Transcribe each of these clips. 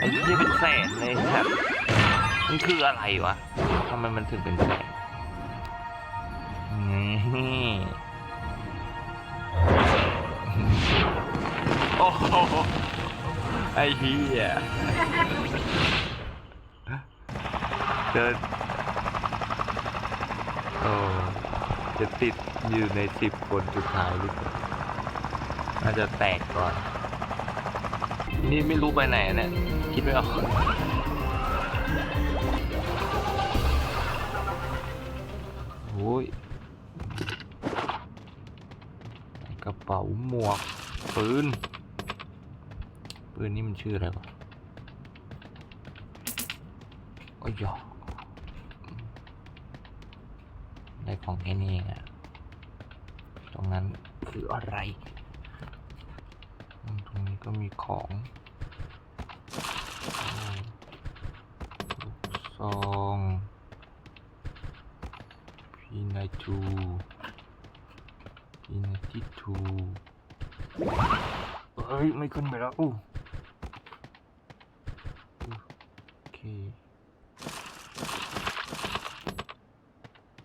ไอ้เหี้ยเป็นแสนเลยครับ มันคืออะไรวะทำไมมันถึงเป็นแสนโอ้โหไอ้เหี้ยเดินโอ้จะติดอยู่ในสิบคนสุดท้ายหรือเปล่าน่าจะแตกก่อน นี่ไม่รู้ไปไหนเนี่ย คิดไม่ออกโอ้ยกระเป๋าหมวก ปืน ปืนนี่มันชื่ออะไรวะโอ้ยหยอกได้ของแค่นี้เองอะตรงนั้นคืออะไร ตรงนี้ก็มีของ ซองพีนาทูพีนาทิทูเฮ้ย ไม่ขึ้นไปแล้วอู้โอเค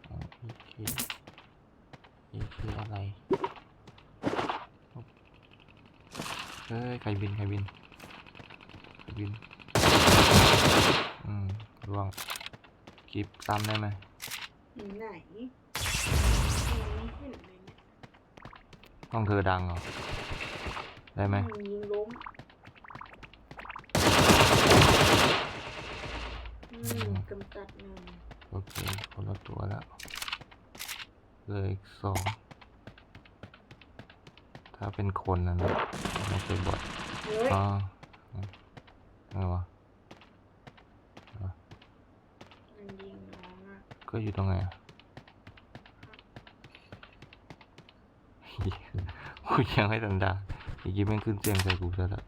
โอเคโอเคอะไรเฮ้ยใครบิน ใครบิน ใครบิน อืมร่วงกิบซ้ำได้ไหมอยู่ไหนยังไม่เห็นเลยเนี่ยต้องเธอดังเหรอ ได้ไหมอืยิงล้มอืมกำจัดหนึ่งโอเคคนละตัวแล้วเหลยอีกสองถ้าเป็นคนนะนะไม่ใช่บอทเฮ้ย อ๋ออะไรวะ มันยิงน้องอะ ก็อยู่ตรงไหนอะเหี้ยกูยังไม่ทันดาอีกทีแม่งขึ้นเสียงใส่กูซะแล้ว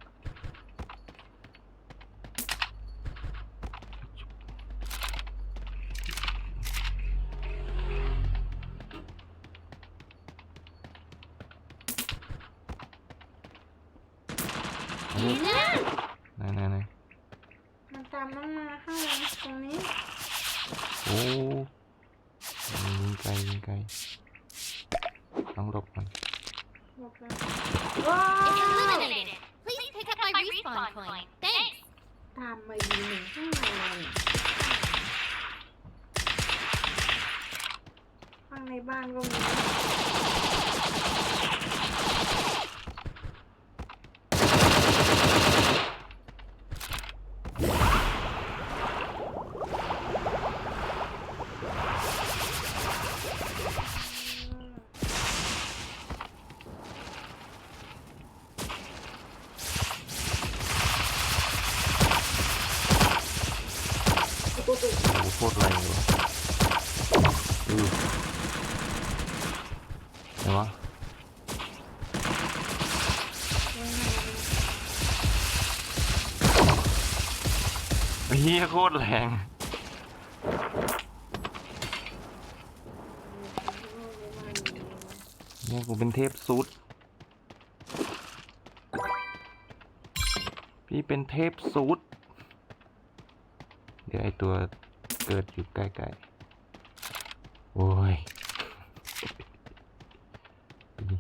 เฮ้ยไหนไหนไหนมันตามมันมาข้างหลังตรงนี้ โอ้ยิงไกลยิงไกลต้องหลบมันหมดแล้วว้าว Eliminated. Please pick up my respawn coin. Thanks. ตามมายิงหนึ่งข้างในข้างในบ้านก็มี โคตรแรงเลยวะอือเห็นวะเฮียโคตรแรง เนี่ยกูเป็นเทพซุด พี่เป็นเทพซุด เดี๋ยวไอตัว เกิดอยู่ใกล้ๆ โอ้ย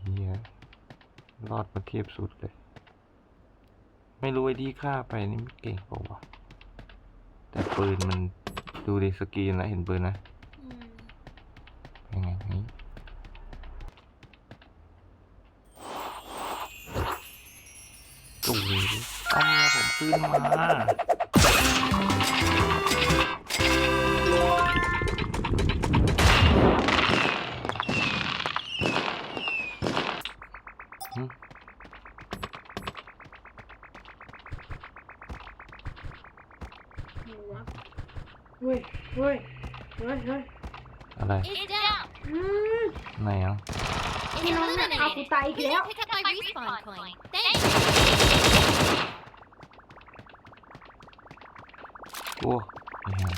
เฮียรอดมาเทียบสุดเลย ไม่รู้ไอ้ที่ฆ่าไปนี่มันเก่งเปล่าวะแต่ปืนมันดูดิสกรีนแล้วเห็นปืนนะอืมยังไงนี่โอ้โหเอาเมียผมขึ้นมา เฮ้ยเฮ้ยเฮ้ยเฮ้ยอะไร It's down. อืมไหนอะ It's You know, eliminated. aku tayo Please kaya. pick up my respawn coin. Thanks. โอ้ยฮะ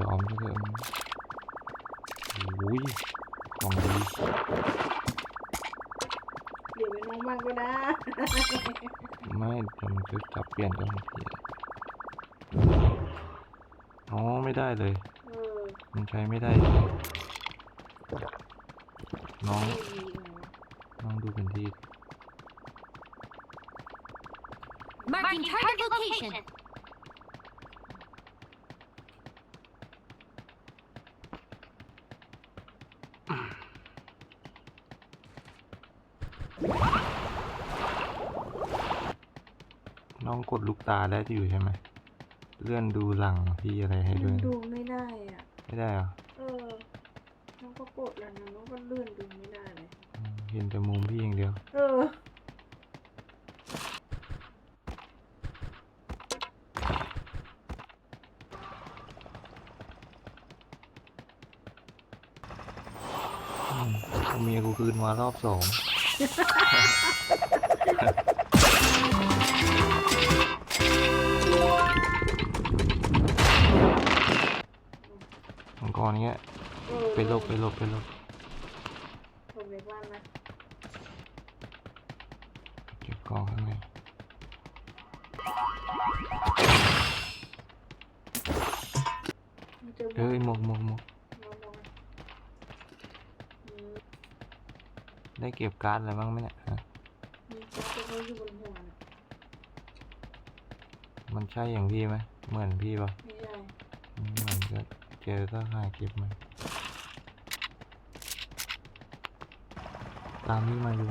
ยอมเถอะโอ้ย ของดีเดี๋ยวเวน้องมันก็ได้ ไม่เดี๋ยวมันจะจับเปลี่ยนกันบางทีอ๋อไม่ได้เลย เออมันใช้ไม่ได้เลยน้องไม่มีเออน้องดูเป็นที่ Marking target location. น้องกดลูกตาได้ที่อยู่ใช่ไหม เลื่อนดูหลังพี่อะไรให้มัด้วนยดูไม่ได้อะ ไม่ได้เหรอ เออ น้องก็กดแล้วนะน้องก็เลื่อนดูไม่ได้เลยอืมเห็นแต่มุมพี่อย่างเดียว เอออืมเอาเมียกูคืนมารอบสอง มังกรเงี้ยเออไปหลบไปหลบไปหลบผมเรียกว่านะเก็บกองข้างในมันเจอหมเอ้ยดหมกหมกหมก น้องบอกว่าอืม ได้เก็บการ์ดอะไรบ้างไหมเนี่ยฮะมีเขาจะเขาอยู่บนหัวน่ะมันใช่อย่างพี่ไหมเหมือนพี่ปะไม่ใช่อืมเหมือนก็เจอก็หาเก็บมาตามพี่มาอยู่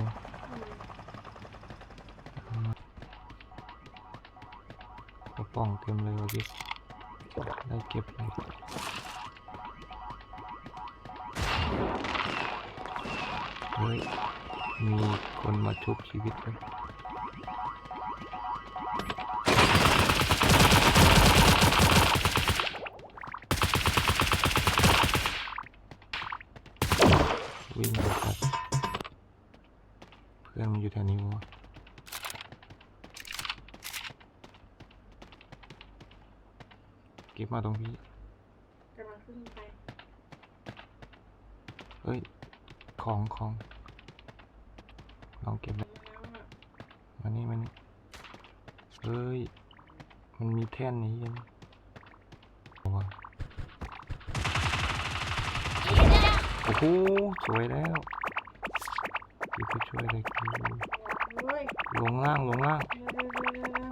อืมกระป๋องเต็มเลยเมื่อกี้ได้เก็บเลย เฮ้ย มีคนมาชุบชีวิตเลยวิ่งไปครับ เพื่อนมันอยู่แถวนี้วะเก็บมาตรงพี่กำลังขึ้นไป เฮ้ย ของของลองเก็บเลยแล้วอะมานี่มานี่เฮ้ย มันมีแท่นนี้ยังโอ้โห Ace down. โอ้โหสวยแล้วพี่ไปช่วยเลยคือเฮ้ยลงล่างลงล่างเดี๋ยวเดี๋ยวเดี๋ยวเดี๋ยวเดี๋ยว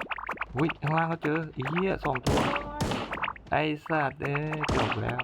อุ้ยข้างล่างก็เจออีเหี้ยสองตัวโอ๊ยไอ้สัตว์เอ้ยจบแล้ว